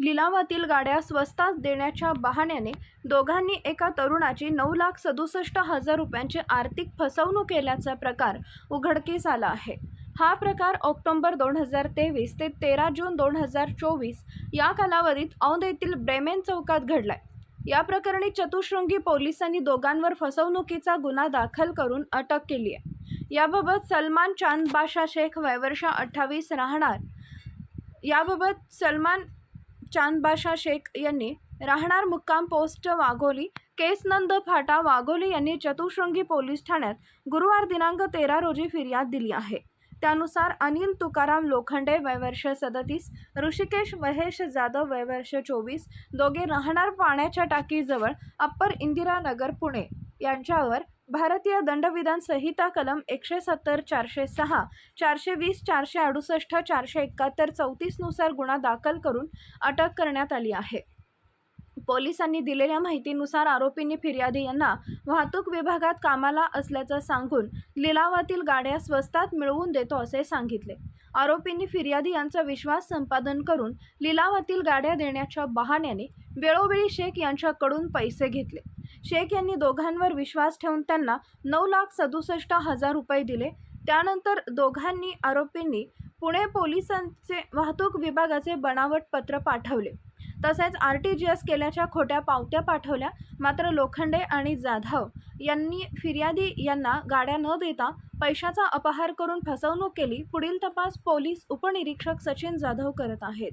लिलावातील गाड्या स्वस्तात देण्याच्या बहाण्याने दोघांनी एका तरुणाची नऊ लाख सदुसष्ट हजार रुपयांची आर्थिक फसवणूक केल्याचा प्रकार उघडकीस आला आहे. हा प्रकार ऑक्टोबर दोन हजार तेवीस ते तेरा जून दोन हजार चोवीस या कालावधीत औंध येथील ब्रेमेन चौकात घडलाय. या प्रकरणी चतुशृंगी पोलिसांनी दोघांवर फसवणुकीचा गुन्हा दाखल करून अटक केली आहे. याबाबत सलमान चांद बाशा शेख वयवर्ष अठ्ठावीस राहणार. याबाबत सलमान चांदबाशा शेख यांनी राहणार मुक्काम पोस्ट वाघोली केसनंद फाटा वाघोली यांनी चतुशृंगी पोलीस ठाण्यात गुरुवार दिनांक तेरा रोजी फिर्याद दिली आहे. त्यानुसार अनिल तुकाराम लोखंडे वयवर्ष सदतीस ऋषिकेश महेश जाधव वयवर्ष चोवीस दोघे राहणार पाण्याच्या टाकीजवळ अप्पर इंदिरानगर पुणे. यांच्यावर भारतीय दंडविधान संहिता कलम एकशे सत्तर चारशे सहा चारशे वीस चारशे अडुसष्ट चारशे एकाहत्तर चौतीसनुसार गुन्हा दाखल करून अटक करण्यात आली आहे. पोलिसांनी दिलेल्या माहितीनुसार आरोपींनी फिर्यादी यांना वाहतूक विभागात कामाला असल्याचं सांगून लिलावातील गाड्या स्वस्तात मिळवून देतो असे सांगितले. आरोपींनी फिर्यादी यांचा विश्वास संपादन करून लिलावातील गाड्या देण्याच्या बहाण्याने वेळोवेळी शेख यांच्याकडून पैसे घेतले. शेख यांनी दोघांवर विश्वास ठेवून त्यांना नऊ लाख सदुसष्ट हजार रुपये दिले. त्यानंतर दोघांनी आरोपींनी पुणे पोलिसांचे वाहतूक विभागाचे बनावट पत्र पाठवले. तसेच आर टी जी एस केल्याच्या खोट्या पावत्या पाठवल्या. मात्र लोखंडे आणि जाधव यांनी फिर्यादी यांना गाड्या न देता पैशाचा अपहार करून फसवणूक केली. पुढील तपास पोलीस उपनिरीक्षक सचिन जाधव करत आहेत.